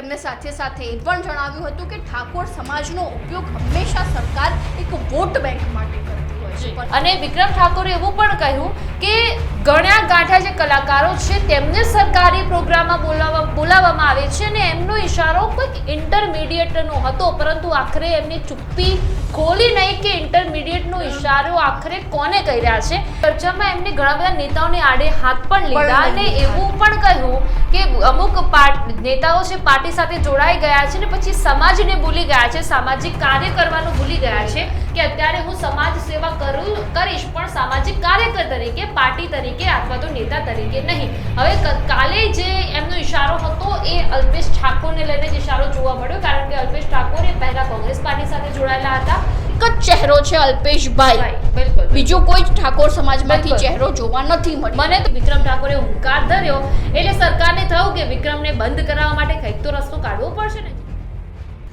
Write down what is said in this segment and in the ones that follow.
તેમને સાથે સાથે એ પણ જણાવ્યું હતું કે ઠાકોર સમાજનો ઉપયોગ હંમેશા સરકાર એક વોટ બેંક માટે કરતી છે. અને વિક્રમ ઠાકોરે એવું પણ કહ્યું કે ગણ્યા ગાંઠા જે કલાકારો છે તેમને સરકારી પ્રોગ્રામમાં બોલાવવા બોલાવવામાં આવે છે અને એમનો ઈશારો કોઈક ઇન્ટરમીડિયેટનો હતો. પરંતુ આખરે એમની ચુપ્પી ખોલી નહીં કે ઇન્ટરમીડિયેટનો ઇશારો આખરે કોને કહી રહ્યા છે? ચર્ચામાં એમને ઘણા બધા નેતાઓને આડે હાથ પણ લીધા અને એવું પણ કહ્યું કે અમુક પાર્ટ નેતાઓ છે પાર્ટી સાથે જોડાઈ ગયા છે ને પછી સમાજને ભૂલી ગયા છે સામાજિક કાર્ય કરવાનું ભૂલી ગયા છે. કે અત્યારે હું સમાજ સેવા કરું કરીશ પણ સામાજિક કાર્યકર તરીકે પાર્ટી તરીકે અથવા તો નેતા તરીકે નહીં. હવે કાલે જે એમનો ઇશારો હતો એ અલ્પેશ ઠાકોરને લઈને જ ઈશારો જોવા મળ્યો કારણ કે અલ્પેશ ઠાકોર એ પહેલા કોંગ્રેસ પાર્ટી સાથે જોડાયેલા હતા. એક જ ચહેરો છે અલ્પેશભાઈ. બિલકુલ બીજો કોઈ જ ઠાકોર સમાજમાંથી ચહેરો જોવા નથી મળ્યો. મને તો વિક્રમ ઠાકોરે હુંકાર ધર્યો. એટલે સરકારને થયું કે વિક્રમને બંધ કરાવવા માટે કંઈક તો રસ્તો કાઢવો પડશે ને?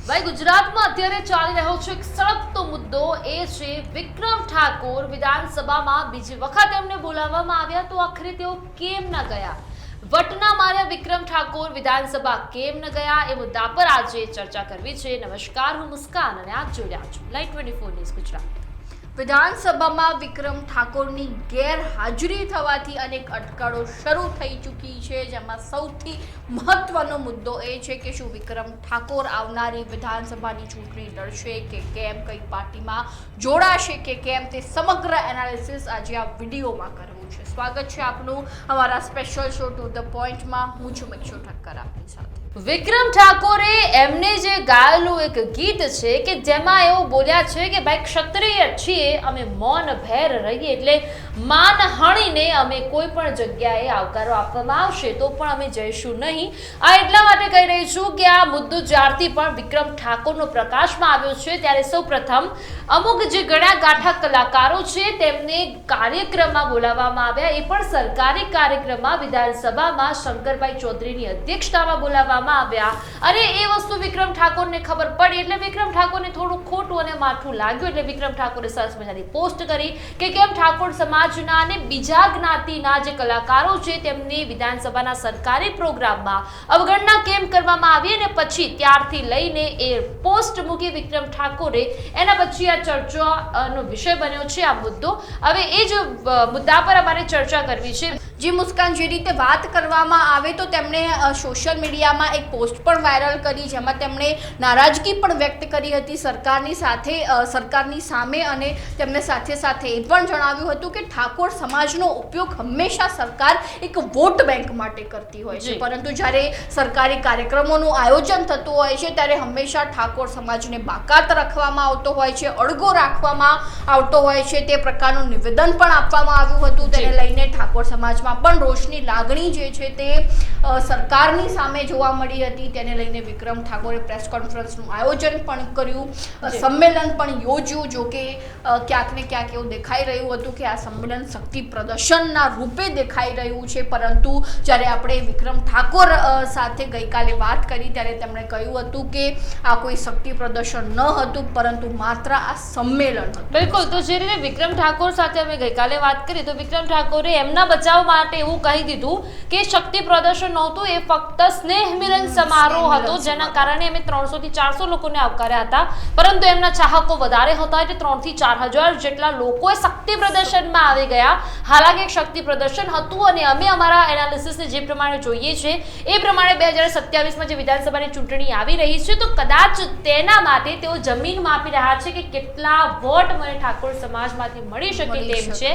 ભાઈ, ગુજરાતમાં અત્યારે ચાલી રહ્યો છે એક સળગતો મુદ્દો એ છે વિક્રમ ઠાકોર વિધાનસભામાં બીજી વખત એમને બોલાવવામાં આવ્યા તો આખરે તેઓ કેમ ન ગયા? વટના માર્યા વિક્રમ ઠાકોર વિધાનસભા કેમ ન ગયા? એ મુદ્દા પર આજે ચર્ચા કરવી છે. નમસ્કાર, હું મુસ્કાન અને આપ જોઈ રહ્યા છો live twenty four news Gujarat. વિધાનસભામાં વિક્રમ ઠાકોરની ગેરહાજરી થવાથી અનેક અટકળો શરૂ થઈ ચૂકી છે. જેમાં સૌથી મહત્વનો મુદ્દો એ છે કે શું વિક્રમ ઠાકોર આવનારી વિધાનસભાની ચૂંટણી લડશે કે કેમ? કઈ પાર્ટીમાં જોડાશે કે કેમ? તે સમગ્ર એનાલિસિસ આજે આ વિડીયોમાં કરવું છે. સ્વાગત છે આપનું અમારા સ્પેશિયલ શો ટુ ધ પોઈન્ટમાં હું છું મિક્ષુ ઠક્કર. વિક્રમ ઠાકોરે એમને જે ગાયેલું એક ગીત છે કે જેમાં એવું બોલ્યા છે કે ભાઈ ક્ષત્રિય છીએ, અમે મૌન ભેર રહીએ. એટલે માન હણીને અમે કોઈ પણ જગ્યાએ આવકારો આપવામાં આવશે તો પણ અમે જઈશું નહીં. આ એટલા માટે કહી રહી છું કે આ મુદ્દો જ્યારથી પણ વિક્રમ ઠાકોરનો પ્રકાશમાં આવ્યો છે, ત્યારે સૌપ્રથમ અમુક જે ઘણા ગાંઠા કલાકારો છે, તેમને કાર્યક્રમમાં બોલાવવામાં આવ્યા. એ પણ સરકારી કાર્યક્રમમાં વિધાનસભામાં શંકરભાઈ ચૌધરીની અધ્યક્ષતામાં બોલાવવામાં આવ્યા. અને એ વસ્તુ વિક્રમ ઠાકોરને ખબર પડી એટલે વિક્રમ ઠાકોરને થોડું ખોટું અને માઠું લાગ્યું એટલે વિક્રમ ઠાકોરે સરસ મજાની પોસ્ટ કરી કે કેમ ઠાકોર સમાજના અને બીજા જ્ઞાતિના જે કલાકારો છે તેમની વિધાનસભાના સરકારી પ્રોગ્રામમાં અવગણના કેમ કરવામાં આવી અને પછી ત્યારથી લઈને એ પોસ્ટ મૂકી વિક્રમ ઠાકોરે એના પછી આ ચર્ચાનો વિષય બન્યો છે આ મુદ્દો. હવે એ જ મુદ્દા પર અમારે ચર્ચા કરવી છે. જી મુસ્કાન જે રીતે વાત કરવામાં આવે તો તેમણે સોશિયલ મીડિયામાં એક પોસ્ટ પણ વાયરલ કરી જેમાં તેમણે નારાજગી પણ વ્યક્ત કરી હતી સરકારની સાથે સરકારની સામે અને તેમને સાથે સાથે એ પણ જણાવ્યું હતું કે ઠાકોર સમાજનો ઉપયોગ હંમેશા સરકાર એક વોટ બેંક માટે કરતી હોય છે. પરંતુ જ્યારે સરકારી કાર્યક્રમોનું આયોજન થતું હોય છે ત્યારે હંમેશા ઠાકોર સમાજને બાકાત રાખવામાં આવતો હોય છે અડગો રાખવામાં આવતો હોય છે. તે પ્રકારનું નિવેદન પણ આપવામાં આવ્યું હતું. તેને લઈને ઠાકોર સમાજમાં પણ રોષની લાગણી જે છે તે સરકારની સામે જોવા મળી હતી. તેને લઈને વિક્રમ ઠાકોરે પ્રેસ કોન્ફરન્સનું આયોજન પણ કર્યું. સંમેલન પણ યોજ્યું જો કે ક્યાંક ને ક્યાંક એવું દેખાઈ રહ્યું હતું કે આ સંમેલન શક્તિ પ્રદર્શનના રૂપે દેખાઈ રહ્યું છે. પરંતુ જ્યારે આપણે વિક્રમ ઠાકોર સાથે ગઈકાલે વાત કરી ત્યારે તેમણે કહ્યું હતું કે આ કોઈ શક્તિ પ્રદર્શન ન હતું પરંતુ માત્ર આ સંમેલન હતું. બિલકુલ. તો જે રીતે વિક્રમ ઠાકોર સાથે અમે ગઈકાલે વાત કરી તો વિક્રમ ઠાકોરે એમના બચાવ માટે એવું કહી દીધું કે શક્તિ પ્રદર્શન નહોતું એ ફક્ત સ્નેહ મિલન સમારોહ હતો જેના કારણે અમે ત્રણસો થી ચારસો લોકોને આવકાર્યા હતા. પરંતુ એમના ચાહકો વધારે હતા એટલે ત્રણથી ચાર હજાર જેટલા લોકોએ શક્તિ પ્રદર્શનમાં આવી ગયા. હાલાકી શક્તિ પ્રદર્શન હતું અને અમે અમારા એનાલિસિસને જે પ્રમાણે જોઈએ છે એ પ્રમાણે બે હજાર સત્યાવીસમાં જે વિધાનસભાની ચૂંટણી આવી રહી છે તો કદાચ તેના માટે તેઓ જમીન માપી રહ્યા છે કે કેટલા વોટ મને ઠાકોર સમાજમાંથી મળી શકે તેમ છે.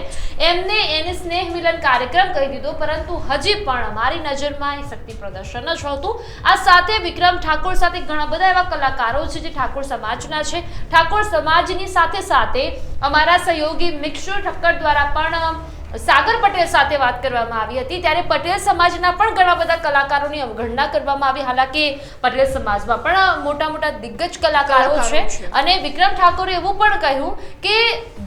એમને એને સ્નેહ મિલન કાર્યક્રમ કહી દીધો, પરંતુ હજી પણ અમારી નજરમાં એ શક્તિ પ્રદર્શન જ હતું આ સાથે વિક્રમ ઠાકોર સાથે ઘણા બધા એવા કલાકારો છે જે ઠાકોર સમાજના છે. ઠાકોર સમાજની સાથે સાથે અમારા સહયોગી મિક્ષુ ઠક્કર દ્વારા પણ સાગર પટેલ સાથે વાત કરવામાં આવી હતી ત્યારે પટેલ સમાજના પણ ઘણા બધા કલાકારોની અવગણના કરવામાં આવી. હાલાકી પટેલ સમાજમાં પણ મોટા મોટા દિગ્ગજ કલાકારો છે. અને વિક્રમ ઠાકોરે એવું પણ કહ્યું કે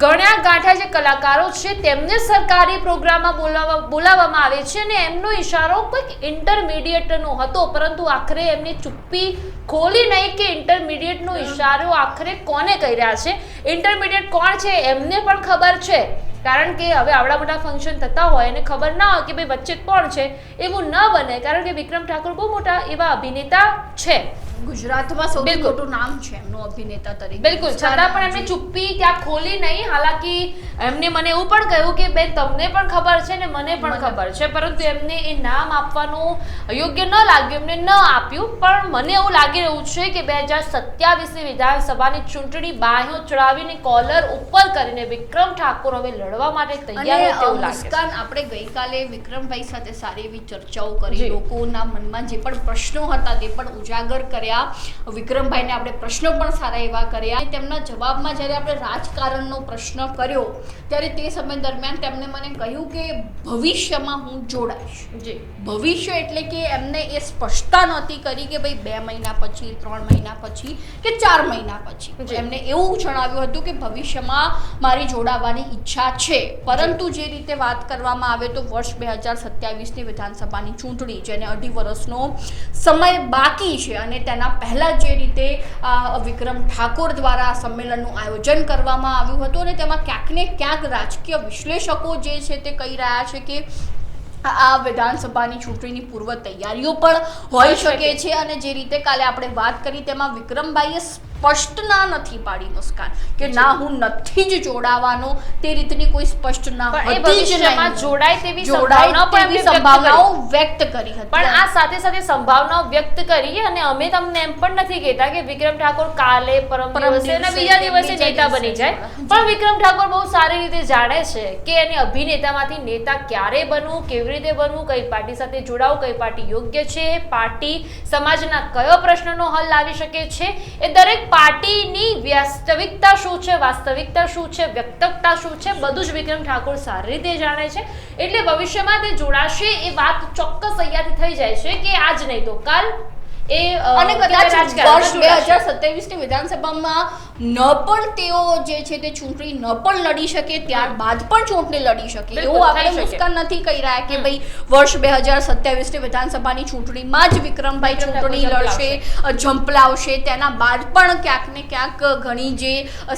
ગણ્યા ગાંઠા જે કલાકારો છે તેમને સરકારી પ્રોગ્રામમાં બોલાવવા બોલાવવામાં આવે છે અને એમનો ઈશારો કોઈક ઇન્ટરમીડિયેટનો હતો. પરંતુ આખરે એમની ચુપ્પી ખોલી નહીં કે ઇન્ટરમીડિયેટનો ઇશારો આખરે કોને કહી રહ્યા છે? ઇન્ટરમીડિયેટ કોણ છે? એમને પણ ખબર છે. કારણ કે હવે આવડા મોટા ફંક્શન થતા હોય અને ખબર ના હોય કે ભાઈ વચ્ચે કોણ છે એવું ન બને કારણ કે વિક્રમ ઠાકોર બહુ મોટા એવા અભિનેતા છે. ગુજરાતમાં સૌથી. મોટું નામ છે એમનું અભિનેતા તરીકે. બિલકુલ. છતાં પણ એમને ચુપ્પી ત્યાં ખોલી નહીં. હાલાકી એમને મને એવું પણ કહ્યું કે બેન તમને પણ ખબર છે ને મને પણ ખબર છે. પરંતુ એમને એ નામ આપવાનું યોગ્ય ન લાગ્યું એમને ન આપ્યું. પણ મને એવું લાગી રહ્યું છે કે બે હજાર સત્યાવીસની વિધાનસભાની ચૂંટણી બાહ્યો ચડાવીને કોલર ઉપર કરીને વિક્રમ ઠાકોર હવે લડવા માટે તૈયાર હોય તેવું લાગે આપણે ગઈકાલે વિક્રમભાઈ સાથે સારી એવી ચર્ચાઓ કરી લોકોના મનમાં જે પણ પ્રશ્નો હતા તે પણ ઉજાગર કર્યા. વિક્રમભાઈને આપણે પ્રશ્નો પણ સારા એવા કર્યા. અને તેમના જવાબમાં જ્યારે આપણે રાજકારણનો પ્રશ્ન કર્યો ત્યારે તે સમય દરમિયાન તેમણે મને કહ્યું કે ભવિષ્યમાં હું જોડાઈશ. જી. ભવિષ્ય એટલે કે એમને એ સ્પષ્ટતા નહોતી કરી કે ભાઈ બે મહિના પછી ત્રણ મહિના પછી કે ચાર મહિના પછી. એમને એવું જણાવ્યું હતું કે ભવિષ્યમાં મારી જોડાવાની ઈચ્છા છે. પરંતુ જે રીતે વાત કરવામાં આવે તો વર્ષ બે હજાર સત્યાવીસની વિધાનસભાની ચૂંટણી જેને અઢી વર્ષનો સમય બાકી છે અને તેના પહેલાં જે રીતે વિક્રમ ઠાકોર દ્વારા સંમેલનનું આયોજન કરવામાં આવ્યું હતું અને તેમાં ક્યાંક ને ક્યાંક રાજકીય વિશ્લેષકો જે છે તે કહી રહ્યા છે કે આ વિધાનસભાની ચૂંટણીની પૂર્વ તૈયારીઓ પણ હોઈ. શકે છે અને જે રીતે કાલે આપણે વાત કરી તેમાં વિક્રમભાઈએ સ્પષ્ટ ના નથી પાડી મુસ્કાન. કે ના હું નથી જ જોડાવાનો. તે રીતની કોઈ સ્પષ્ટ ના હતી જ નહીં. જોડાય તેવી જોડાય તેવી. સંભાવનાઓ વ્યક્ત કરી હતી. પણ આ સાથે સાથે સંભાવનાઓ વ્યક્ત કરી અને અમે તમને એમ પણ નથી કહેતા કે વિક્રમ ઠાકોર કાલે પરમ દિવસે અને બીજા દિવસે નેતા બની જાય. પણ વિક્રમ ઠાકોર બહુ સારી રીતે જાણે છે કે એને અભિનેતામાંથી નેતા ક્યારે બનવું કેવી રીતે બનવું કઈ પાર્ટી સાથે જોડાવું કઈ પાર્ટી યોગ્ય છે પાર્ટી સમાજના કયો પ્રશ્નનો હલ લાવી શકે છે એ દરેક પાર્ટીની વાસ્તવિકતા શું છે વાસ્તવિકતા શું છે વ્યક્તકતા શું છે બધું જ વિક્રમ ઠાકોર સારી રીતે જાણે છે એટલે ભવિષ્યમાં તે જોડાશે એ વાત ચોક્કસ અહીંયાથી થઈ જાય છે કે આજ નહીં તો કાલ એ અને કદાચ વર્ષ બે. હજાર સત્યાવીસની વિધાનસભામાં ન પણ તેઓ જે છે તે ચૂંટણી ન પણ લડી શકે ત્યારબાદ પણ ચૂંટણી લડી શકે. એવું આપણે મુસ્કાન નથી કહી રહ્યા કે ભાઈ વર્ષ બે હજાર સત્યાવીસની વિધાનસભાની ચૂંટણીમાં જ વિક્રમભાઈ ચૂંટણી લડશે ઝંપલાવશે તેના બાદ પણ ક્યાંક ને ક્યાંક ઘણી જે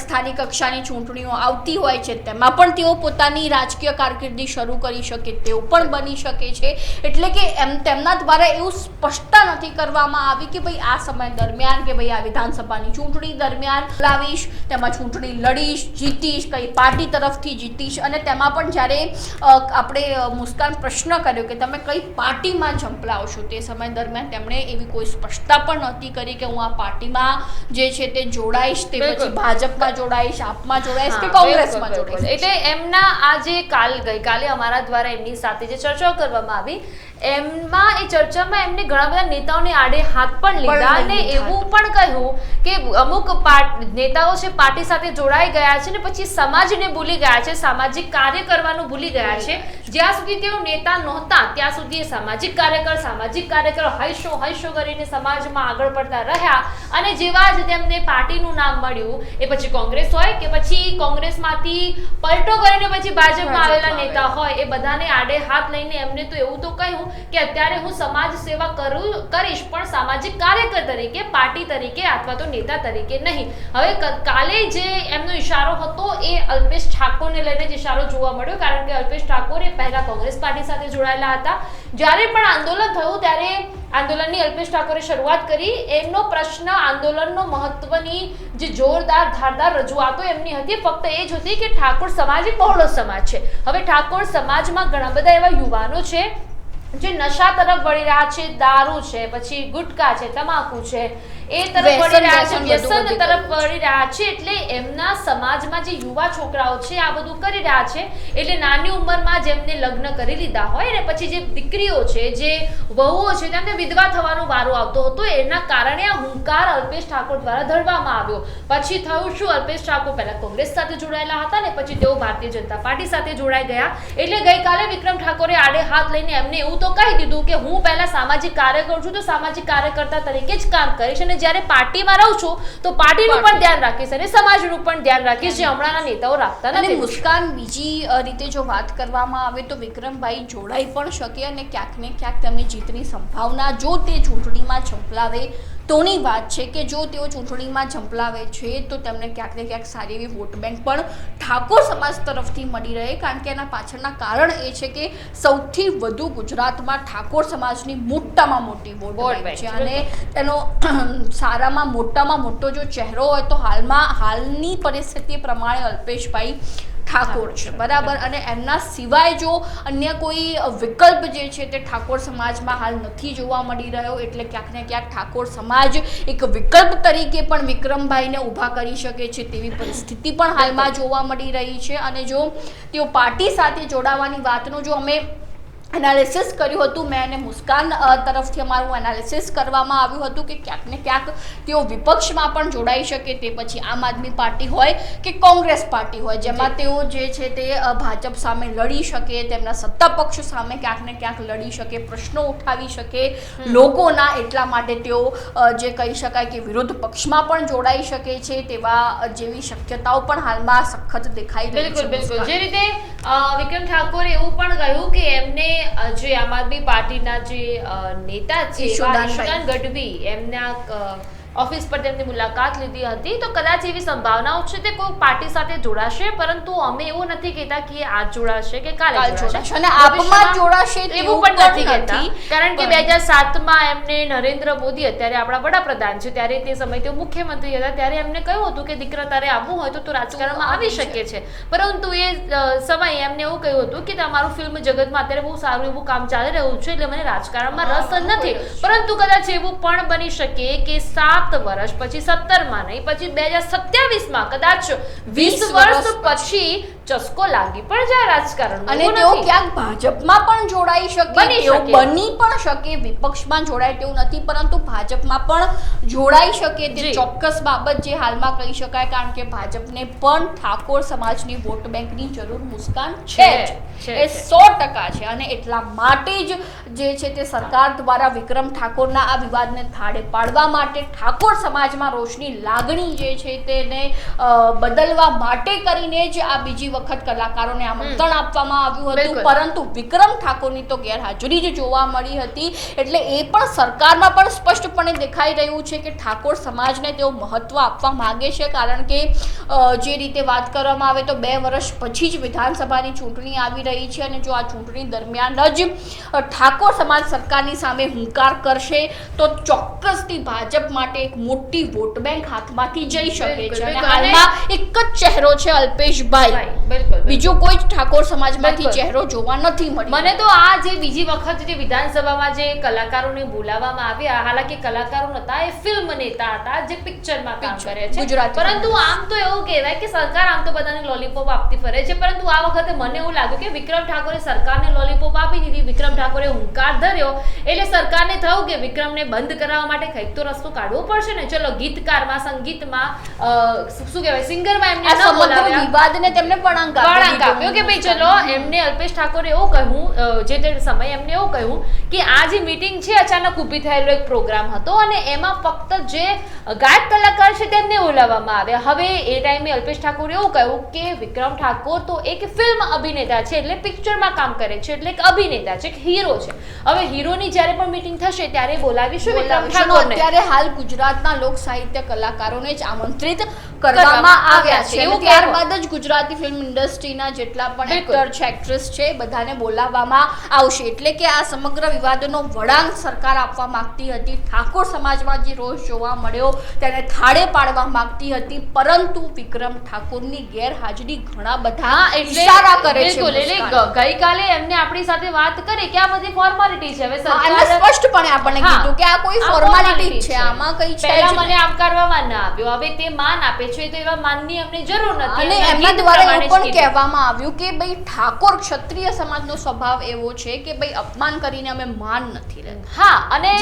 સ્થાનિક કક્ષાની ચૂંટણીઓ આવતી હોય છે તેમાં પણ તેઓ પોતાની રાજકીય કારકિર્દી શરૂ કરી શકે તેવું પણ બની શકે છે. એટલે કે એમ તેમના દ્વારા એવું સ્પષ્ટતા નથી કરવામાં આવી કે ભાઈ આ સમય દરમિયાન કે ભાઈ આ વિધાનસભાની ચૂંટણી દરમિયાન લાવીશ તેમાં ચૂંટણી લડીશ જીતીશ કઈ પાર્ટી તરફથી જીતીશ. અને તેમાં પણ જ્યારે આપણે મુસ્કાન પ્રશ્ન કર્યો કે તમે કઈ પાર્ટીમાં ઝંપલાવશો તે સમય દરમિયાન તેમણે એવી કોઈ સ્પષ્ટતા પણ નહોતી કરી કે હું આ પાર્ટીમાં જે છે તે જોડાઈશ તે પછી ભાજપમાં જોડાઈશ આપમાં જોડાઈશ કે કોંગ્રેસમાં. જોડાઈશ. એટલે એમના આ જે કાલ ગઈકાલે અમારા દ્વારા એમની સાથે જે ચર્ચાઓ કરવામાં આવી એમાં એ ચર્ચામાં એમને ઘણા બધા નેતાઓને આડે હાથ પણ લીધા અને એવું પણ કહ્યું કે અમુક નેતાઓ છે પાર્ટી સાથે જોડાઈ ગયા છે ને પછી સમાજને ભૂલી ગયા છે સામાજિક કાર્ય કરવાનું ભૂલી ગયા છે. જ્યાં સુધી તેઓ નેતા નહોતા ત્યાં સુધી સામાજિક કાર્યકર સામાજિક કાર્યકર હૈશો હૈશો કરીને સમાજમાં આગળ પડતા રહ્યા અને જેવા જ તેમને પાર્ટીનું નામ મળ્યું એ પછી કોંગ્રેસ હોય કે પછી કોંગ્રેસમાંથી પલટો કરીને પછી ભાજપમાં આવેલા નેતા હોય એ બધાને આડે હાથ લઈને એમને તો એવું તો કહ્યું કે અત્યારે હું સમાજ સેવા કરું, કરીશ, પણ સામાજિક કાર્યકર તરીકે, પાર્ટી તરીકે અથવા તો નેતા તરીકે નહીં. હવે કાલે જે એમનો ઇશારો હતો, એ અલ્પેશ ઠાકોરને લઈને જ ઈશારો જોવા મળ્યો, કારણ કે અલ્પેશ ઠાકોર એ પહેલા કોંગ્રેસ પાર્ટી સાથે જોડાયેલા હતા. જ્યારે પણ આંદોલન થયું, ત્યારે આંદોલનની અલ્પેશ ઠાકોરે શરૂઆત કરી. એમનો પ્રશ્ન આંદોલનનો મહત્વની જે જોરદાર, ધારદાર રજૂઆતો એમની હતી. ફક્ત એ જ હતી કે ઠાકોર સમાજ એક બહોળો સમાજ છે. હવે ઠાકોર સમાજમાં ઘણા બધા એવા યુવાનો છે જે નશા તરફ વળી રહ્યા છે દારૂ છે પછી ગુટકા છે તમાકુ છે એ તરફ વળી રહ્યા છે વ્યસન તરફ વળી રહ્યા છે એટલે એમના સમાજમાં જે યુવા છોકરાઓ છે આ બધું કરી રહ્યા છે. એટલે નાની ઉંમરમાં જેમને લગ્ન કરી લીધા હોય ને પછી જે દીકરીઓ છે જે વહુઓ છે તેમને વિધવા થવાનો વારો આવતો હતો એના કારણે આ હુંકાર અલ્પેશ ઠાકોર દ્વારા ધરવામાં આવ્યો. પછી થયું શું? અલ્પેશ ઠાકોર પહેલા કોંગ્રેસ સાથે જોડાયેલા હતા ને પછી તેઓ ભારતીય જનતા પાર્ટી સાથે જોડાઈ ગયા. એટલે ગઈકાલે વિક્રમ ઠાકોરે આડે હાથ લઈને એમને એવું તો કહી દીધું કે હું પહેલા સામાજિક કાર્યકર છું તો સામાજિક કાર્યકર્તા તરીકે જ કામ કરીશ અને જ્યારે પાર્ટીમાં રહું છું તો પાર્ટીનું પણ ધ્યાન રાખીશ અને સમાજનું પણ ધ્યાન રાખીશ જે હમણાંના નેતાઓ રાખતા અને નથી. મુસ્કાન બીજી રીતે જો વાત કરવામાં આવે તો વિક્રમભાઈ જોડાઈ પણ શકે અને ક્યાંક ને ક્યાંક તેમની જીતની સંભાવના જો તે ચૂંટણીમાં ઝંપલાવે તોની વાત છે કે જો તેઓ ચૂંટણીમાં ઝંપલાવે છે તો તેમને ક્યાંક ને ક્યાંક સારી એવી વોટ બેંક પણ ઠાકોર સમાજ તરફથી મળી રહે. કારણ કે એના પાછળના કારણ એ છે કે સૌથી વધુ ગુજરાતમાં ઠાકોર સમાજની મોટામાં મોટી વોટ બેંક છે, અને તેનો સારામાં મોટામાં મોટો જો ચહેરો હોય તો હાલમાં હાલની પરિસ્થિતિ પ્રમાણે અલ્પેશભાઈ ઠાકોર છે. બરાબર? અને એમના સિવાય જો અન્ય કોઈ વિકલ્પ જે છે તે ઠાકોર સમાજમાં હાલ નથી જોવા મળી રહ્યો એટલે ક્યાંક ને ક્યાંક ઠાકોર સમાજ એક વિકલ્પ તરીકે પણ વિક્રમભાઈને ઊભા કરી શકે છે તેવી પરિસ્થિતિ પણ હાલમાં જોવા મળી રહી છે. અને જો તેઓ પાર્ટી સાથે જોડાવાની વાતનો જો અમે એનાલિસિસ કર્યું હતું મેં અને મુસ્કાન તરફથી અમારું એનાલિસિસ કરવામાં આવ્યું હતું કે ક્યાંક ને ક્યાંક તેઓ વિપક્ષમાં પણ જોડાઈ શકે તે પછી આમ આદમી પાર્ટી હોય કે કોંગ્રેસ પાર્ટી હોય જેમાં તેઓ જે છે તે ભાજપ સામે લડી શકે તેમના સત્તા પક્ષ સામે ક્યાંક ને ક્યાંક લડી શકે પ્રશ્નો ઉઠાવી શકે. લોકોના એટલા માટે તેઓ જે કહી શકાય કે વિરોધ પક્ષમાં પણ જોડાઈ શકે છે તેવા જેવી શક્યતાઓ પણ હાલમાં સખત દેખાઈ છે બિલકુલ બિલકુલ. જે રીતે વિક્રમ ઠાકોરે એવું પણ કહ્યું કે એમને જે આમ આદમી પાર્ટીના જે નેતા છે ઈશુદાન ગઢવી એમના ઓફિસ પર તેમની મુલાકાત લીધી હતી. તો કદાચ એવી સંભાવનાઓ છે તે કોઈ પાર્ટી સાથે જોડાશે પરંતુ અમે એવું નથી કહેતા કે આજ જોડાશે કે કાલે જોડાશે. અને આપમાં જોડાશે એવું પણ નથી કહેતા. કારણ કે બે હજાર સાતમાં એમને નરેન્દ્ર મોદી અત્યારે આપણા વડાપ્રધાન છે. ત્યારે તે સમયે તેઓ મુખ્યમંત્રી હતા. ત્યારે એમને કહ્યું હતું કે દીકરા તારે આવવું હોય તો તું રાજકારણમાં આવી શકે છે. પરંતુ એ સમયે એમને એવું કહ્યું હતું કે તમારું ફિલ્મ જગતમાં અત્યારે બહુ સારું એવું કામ ચાલી રહ્યું છે. એટલે મને રાજકારણમાં રસ નથી. પરંતુ કદાચ એવું પણ બની શકે કે સાત વર્ષ પછી સત્તરમાં નહીં પછી બે હજાર સત્યાવીસમાં કદાચ વીસ વર્ષ પછી ચસ્કો લાગી પણ જાય રાજકારણ અને તેઓ ક્યાંક ભાજપમાં પણ જોડાઈ શકે તેઓ બની પણ શકે વિપક્ષમાં જોડાય તેવું નથી પરંતુ ભાજપમાં પણ જોડાઈ શકે તે ચોક્કસ બાબત જે હાલમાં કહી શકાય કારણ કે ભાજપને પણ ઠાકોર સમાજની વોટ બેંકની જરૂર મુસ્કાન છે એ સો ટકા છે અને એટલા માટે જ જે છે તે સરકાર દ્વારા વિક્રમ ઠાકોરના આ વિવાદને થાળે પાડવા માટે ઠાકોર સમાજમાં રોષની લાગણી જે છે તેને બદલવા માટે કરીને જ આ બીજી વખત કલાકારોને આમંત્રણ આપવામાં આવ્યું હતું. પરંતુ વિક્રમ ઠાકોરની તો ગેરહાજરી જ જોવા મળી હતી. એટલે એ પણ સરકારમાં પણ સ્પષ્ટપણે દેખાઈ રહ્યું છે કે ઠાકોર સમાજને તેઓ મહત્વ આપવા માગે છે. કારણ કે જે રીતે વાત કરવામાં આવે તો બે વર્ષ પછી જ વિધાનસભાની ચૂંટણી આવી રહી છે અને જો આ ચૂંટણી દરમિયાન જ ઠાકોર સમાજ સરકારની સામે હુંકાર કરશે તો ચોક્કસથી ભાજપ માટે એક મોટી વોટ બેંક હાથમાંથી જઈ શકે છે. અને હાલમાં એક જ ચહેરો છે અલ્પેશભાઈ. બિલકુલ. બીજો કોઈ જ ઠાકોર સમાજમાંથી ચહેરો જોવા નથી મળ્યો. મને તો આ જે બીજી વખત જે વિધાનસભામાં જે કલાકારોને બોલાવવામાં આવ્યા હાલાકી કલાકારો નતા એ ફિલ્મ નેતા હતા જે પિક્ચરમાં કામ કરે છે. ગુજરાતી પરંતુ આમ તો એવું કહેવાય કે સરકાર આમ તો બધાને લોલીપોપ આપતી ફરે છે પરંતુ આ વખતે મને એવું લાગ્યું કે વિક્રમ ઠાકોરે સરકારને લોલીપોપ આપી દીધી. વિક્રમ ઠાકોરે હુંકાર ધર્યો એટલે સરકારને થયું કે વિક્રમને બંધ કરાવવા માટે કંઈક તો રસ્તો કાઢવો પડશે ને. ચલો ગીતકારમાં સંગીતમાં શું કહેવાય સિંગરમાં એમને વિવાદને તેમને વળાંક વળાંક આપ્યો કે ભાઈ ચલો એમને અલ્પેશ ઠાકોરે એવું કહ્યું જે તે સમયે એમને એવું કહ્યું કે આ જે મીટિંગ છે અચાનક ઊભી થયેલો એક પ્રોગ્રામ હતો અને એમાં ફક્ત જે ગાયક કલાકાર છે તેમને બોલાવવામાં આવ્યા. હવે એ ટાઈમે અલ્પેશ ઠાકોરે એવું કહ્યું કે વિક્રમ ઠાકોર તો એક ફિલ્મ અભિનેતા છે એટલે પિક્ચરમાં કામ કરે છે એટલે એક અભિનેતા છે એક હીરો છે. હવે હીરોની જ્યારે પણ મીટિંગ થશે ત્યારે બોલાવીશું વિક્રમ. ઠાકોરને. અત્યારે હાલ ગુજરાતના લોક સાહિત્ય કલાકારોને જ આમંત્રિત કરવામાં આવ્યા છે. એવું ત્યારબાદ જ ગુજરાતી ફિલ્મ ઇન્ડસ્ટ્રીના જેટલા પણ એક્ટર છે એક્ટ્રેસ છે બધાને બોલાવવામાં આવશે. એટલે કે આ સમગ્ર વિવાદનો વળાંક સરકાર આપવા માંગતી હતી. ઠાકોર સમાજમાં જે રોષ જોવા મળ્યો તેને થાળે પાડવા માંગતી હતી. પરંતુ વિક્રમ ઠાકોરની ગેરહાજરી ઘણા બધા ઇશારા કરે છે એટલે ગઈકાલે એમને આપણી સાથે વાત કરી કે આ બધી ફોર્માલિટી છે. હવે સરકાર સ્પષ્ટપણે આપણને કીધું કે આ કોઈ ફોર્માલિટી છે આમાં કઈ છે પહેલા મને આવકારવામાં ના આવ્યો. હવે તે માન આપે છે તો એવા માનની અમને જરૂર નથી. અને એમના દ્વારા એવું પણ કહેવામાં આવ્યું કે ભાઈ ઠાકોર ક્ષત્રિય સમાજનો સ્વભાવ એવો છે કે ભાઈ અપમાન કરીને અમે માન નથી લેતા. હા અને.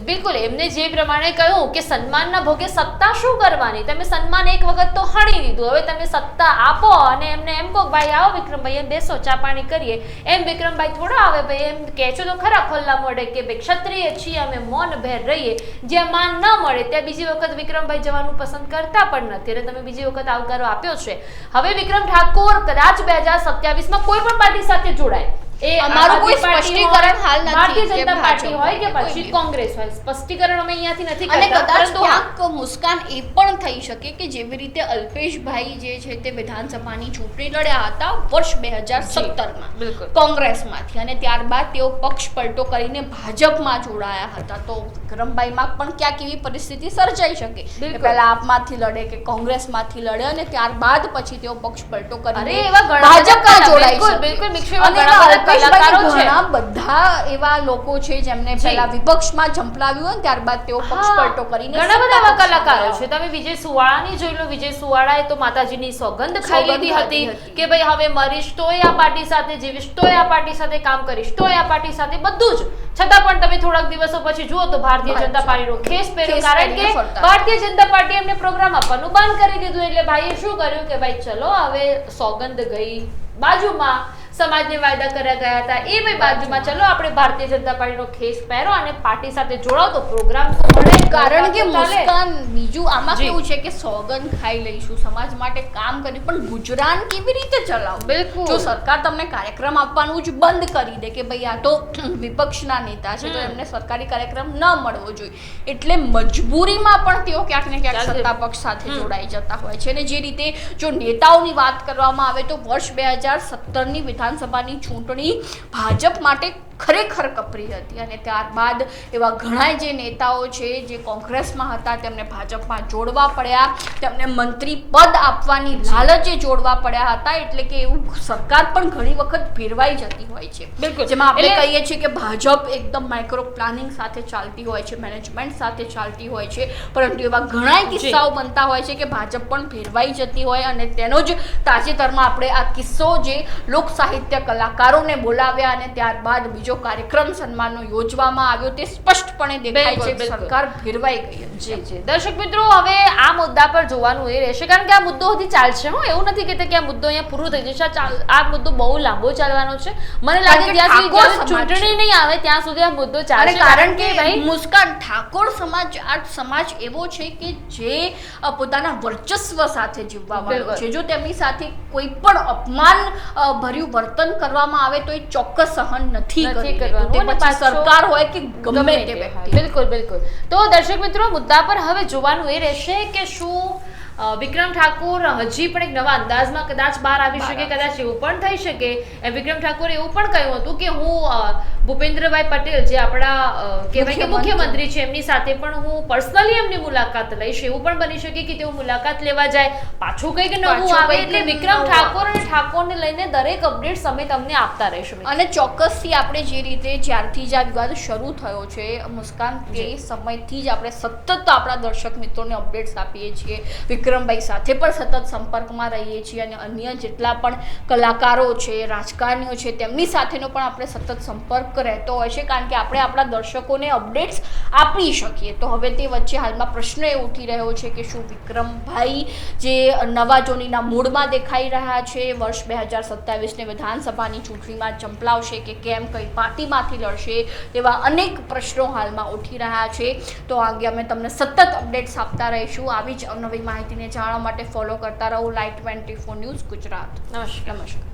બિલકુલ, એમને જે પ્રમાણે કહ્યું કે સન્માનના ભોગે સત્તા શું કરવાની? તમે સન્માન એક વખત તો હણી દીધું હવે તમે સત્તા આપો અને એમને એમ કહો ભાઈ, આવો વિક્રમભાઈ, એમ બેસો, ચા પાણી કરીએ. એમ વિક્રમભાઈ થોડા આવે ભાઈ, એમ કહેજો તો ખરા ખોલ્લા મોઢે કે ભાઈ, ક્ષત્રિય છીએ, અમે મૌન ભેર રહીએ. જ્યાં માન ન મળે, ત્યાં બીજી વખત વિક્રમભાઈ જવાનું પસંદ કરતા પણ નથી. એટલે તમે બીજી વખત આવકારો આપ્યો છે. હવે વિક્રમ ઠાકોર, કદાચ બે હજાર સત્યાવીસમાં કોઈ પણ પાર્ટી સાથે જોડાય. એ અમારું કોઈ સ્પષ્ટીકરણ હાલ નથી ભારતીય જનતા પાર્ટી હોય કે પછી કોંગ્રેસ હોય. સ્પષ્ટીકરણ અમે અહીંયાથી નથી અને કદાચ ક્યાંક મુસ્કાન એ પણ થઈ શકે કે જેવી રીતે અલ્પેશભાઈ જે છે તે વિધાનસભાની ચૂંટણી લડ્યા હતા વર્ષ બે હજાર સત્તરમાં કોંગ્રેસમાંથી. અને ત્યારબાદ તેઓ પક્ષ પલટો કરીને ભાજપમાં જોડાયા હતા. તો વિક્રમભાઈમાં પણ ક્યાંક એવી પરિસ્થિતિ સર્જાઈ શકે પહેલા આપમાંથી લડે કે કોંગ્રેસમાંથી લડે અને ત્યારબાદ પછી તેઓ પક્ષ પલટો કરીને ભાજપમાં કલા- જોડાઈ બિલકુલ. બિલકુલ, કલાકારો છે. બધા એવા લોકો છે જેમને પહેલા વિપક્ષમાં ઝંપલાવ્યું હોય ત્યારબાદ તેઓ પક્ષપલટો કરીને ઘણા બધા એવા કલાકારો છે. તમે વિજય સુવાળાની જોઈ લો. વિજય સુવાળાએ તો માતાજીની સોગંદ ખાઈ લીધી હતી હતી. કે ભાઈ હવે મરીશ તોય આ પાર્ટી સાથે જીવીશ તોય આ પાર્ટી સાથે કામ કરીશ તોય આ પાર્ટી સાથે બધું જ. છતાં પણ તમે થોડાક દિવસો પછી જુઓ તો ભારતીય જનતા પાર્ટીનો ખેસ પહેર્યો. કારણ કે ભારતીય જનતા પાર્ટી એમને પ્રોગ્રામ આપવાનું બંધ કરી દીધું. એટલે ભાઈએ શું કર્યું કે ભાઈ ચલો હવે સોગંદ ગઈ બાજુમાં. સમાજને વાયદા કર્યા ગયા હતા. એ ભાઈ બાજુમાં. ચલો આપણે ભારતીય જનતા પાર્ટીનો ખેસ પહેરો અને પાર્ટી સાથે જોડાવ તો પ્રોગ્રામ તો મળે. કારણ કે. મુસ્કાન બીજું આમાં કેવું છે કે સોગંદ ખાઈ લઈશું સમાજ માટે કામ કરી પણ ગુજરાન કેવી રીતે ચલાવ બિલકુલ. જો સરકાર તમને કાર્યક્રમ આપવાનું જ બંધ કરી દે કે ભાઈ આ તો વિપક્ષના નેતા છે તો એમને સરકારી કાર્યક્રમ ન મળવો જોઈએ. એટલે મજબૂરીમાં પણ તેઓ ક્યાંક ને ક્યાંક સત્તા પક્ષ સાથે જોડાઈ જતા હોય છે. અને જે રીતે જો નેતાઓની વાત કરવામાં આવે તો વર્ષ બે હજાર સત્તરની વિધાનસભાની ચૂંટણી ભાજપ માટે ખરેખર કપરી હતી. અને ત્યારબાદ એવા ઘણા જે નેતાઓ છે જે કોંગ્રેસમાં હતા તેમને ભાજપમાં જોડવા પડ્યા. તેમને મંત્રી પદ આપવાની લાલચે જોડવા પડ્યા હતા. એટલે કે એવું સરકાર પણ ઘણી વખત ફેરવાઈ જતી હોય છે. બિલકુલ. જેમાં આપણે કહીએ છીએ કે ભાજપ એકદમ માઇક્રો પ્લાનિંગ સાથે ચાલતી હોય છે મેનેજમેન્ટ સાથે ચાલતી હોય છે પરંતુ એવા ઘણા કિસ્સાઓ બનતા હોય છે કે ભાજપ પણ ફેરવાઈ જતી હોય અને તેનો જ તાજેતરમાં આપણે આ કિસ્સો જે લોક સાહિત્ય કલાકારોને બોલાવ્યા અને ત્યારબાદ બીજો કાર્યક્રમ સન્માનનો યોજવામાં આવ્યો તે સ્પષ્ટપણે દેખાય છે કે સરકાર ફેરવાઈ ગઈ જી જી. દર્શક મિત્રો હવે આ મુદ્દા પર જોવાનું એ રહેશે કારણ કે આ મુદ્દો હજી ચાલશે. હું એવું નથી કહેતા કે આ મુદ્દો અહીંયા પૂરો થઈ જશે. આ મુદ્દો બહુ લાંબો ચાલવાનો છે. મને લાગે ત્યાં સુધી. ચૂંટણી નહીં આવે ત્યાં સુધી આ મુદ્દો ચાલે કારણ કે ભાઈ મુસ્કાન ઠાકોર સમાજ આ સમાજ એવો છે કે જે પોતાના વર્ચસ્વ સાથે જીવવા વાળો છે. જો તેમની સાથે કોઈ પણ અપમાન ભર્યું વર્તન કરવામાં આવે તો એ ચોક્કસ સહન નથી નથી તે અને પછી પાછો સરકાર હોય કે ગમે તે વ્યક્તિ. બિલકુલ બિલકુલ. તો દર્શક મિત્રો મુદ્દા પર હવે જોવાનું એ રહેશે કે શું વિક્રમ ઠાકોર હજી પણ એક નવા અંદાજમાં કદાચ બહાર આવી શકે કદાચ એવું પણ થઈ શકે. વિક્રમ ઠાકોરે એવું પણ કહ્યું હતું કે હું ભૂપેન્દ્રભાઈ પટેલ જે આપણા કહેવાય કે મુખ્યમંત્રી. મુખ્યમંત્રી છે એમની સાથે પણ હું પર્સનલી એમની મુલાકાત લઈશ. એવું પણ બની શકે કે તેઓ મુલાકાત લેવા જાય. પાછું કંઈક નવું આવે એટલે વિક્રમ ઠાકોર અને ઠાકોરને લઈને દરેક અપડેટ્સ અમે તમને આપતા રહીશું. અને ચોક્કસથી આપણે જે રીતે જ્યારથી જ આ વિવાદ શરૂ થયો છે મુસ્કાન તે સમયથી જ આપણે સતત આપણા દર્શક મિત્રોને અપડેટ્સ આપીએ છીએ. વિક્રમભાઈ સાથે પણ સતત સંપર્કમાં રહીએ છીએ અને અન્ય જેટલા પણ કલાકારો છે, રાજકારણીઓ છે, તેમની સાથેનો પણ આપણે સતત સંપર્ક રહેતો હોય છે, કારણ કે આપણે આપણા દર્શકોને અપડેટ્સ આપી શકીએ. તો હવે તે વચ્ચે હાલમાં પ્રશ્ન એ ઉઠી રહ્યો છે કે શું વિક્રમભાઈ જે નવા જોનીના મૂળમાં દેખાઈ રહ્યા છે, વર્ષ બે હજાર સત્તાવીસને વિધાનસભાની ચૂંટણીમાં ચંપલાવશે કે કેમ, કઈ પાર્ટીમાંથી લડશે તેવા અનેક પ્રશ્નો હાલમાં ઉઠી રહ્યા છે. તો આ અંગે અમે તમને સતત અપડેટ્સ આપતા રહીશું. આવી જ નવી માહિતીને જાણવા માટે ફોલો કરતા રહો light twenty four news Gujarat. નમસ્કાર. નમસ્કાર.